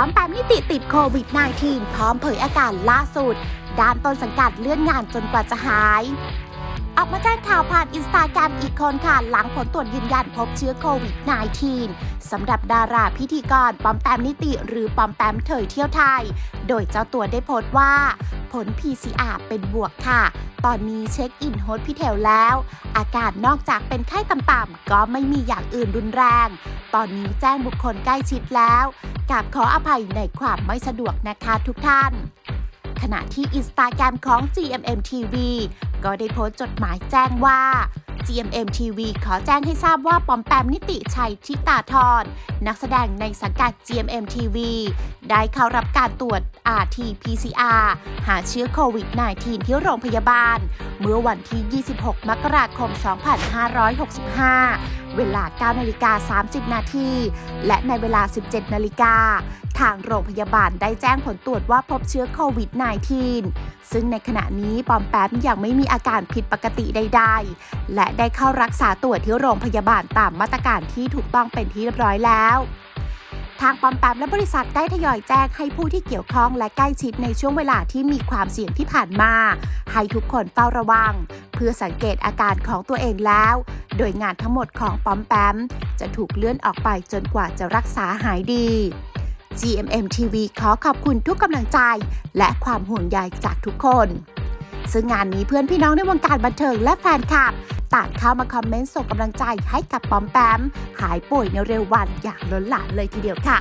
ปั๊มแปมนิติติดโควิด -19 พร้อมเผยอาการล่าสุด ด้านต้นสังกัดเลื่อนงานจนกว่าจะหาย ออกมาแจ้งข่าวผ่านอินสตาแกรมอีกคนค่ะ หลังผลตรวจยืนยันพบเชื้อโควิด -19 สำหรับดาราพิธีกรปอมแปมนิติหรือปอมแปมเถยเที่ยวไทย โดยเจ้าตัวได้โพสต์ว่า ผล PCR เป็นบวกค่ะ ตอนนี้เช็คอินโฮสพิเทลแล้ว อาการนอกจากเป็นไข้ต่ำๆก็ไม่มีอย่างอื่นรุนแรง ตอนนี้แจ้งบุคคลใกล้ชิดแล้วกับขออภัยในความไม่สะดวกนะคะทุกท่าน ขณะที่อินสตาแกรมของ GMM TV ก็ได้โพสต์จดหมายแจ้งว่า GMM TV ขอแจ้งให้ทราบว่าปอมแปมนิติชัยทิตาธรนักแสดงในสังกัด GMM TV ได้เข้ารับการตรวจ RT-PCR หาเชื้อโควิด -19 ที่โรงพยาบาล เมื่อวันที่ 26 มกราคม 2565 เวลา 9 นาฬิกา 30 นาที และในเวลา 17 นาฬิกา ทางโรงพยาบาลได้แจ้งผลตรวจว่าพบเชื้อโควิด -19 ซึ่งในขณะนี้ปอมแปมยังไม่มีอาการผิดปกติใดๆ และได้เข้ารักษาตัวที่โรงพยาบาลตามมาตรการที่ถูกต้องเป็นที่เรียบร้อยแล้วทางปอมแปมและบริษัทได้ทยอยแจ้งให้ผู้ที่เกี่ยวข้องและใกล้ชิดในช่วงเวลาที่มีความเสี่ยงที่ผ่านมา ให้ทุกคนเฝ้าระวัง เพื่อสังเกตอาการของตัวเองแล้ว โดยงานทั้งหมดของปอมแปม จะถูกเลื่อนออกไปจนกว่าจะรักษาหายดี GMM TV ขอขอบคุณทุกกำลังใจ และความห่วงใยจากทุกคน ซึ่งงานนี้เพื่อนพี่น้องในวงการบันเทิงและแฟนคลับ ต่างเข้ามาคอมเมนต์ส่งกำลังใจให้กับปอมแปม หายป่วยในเร็ววันอย่างล้นหลามเลยทีเดียวค่ะ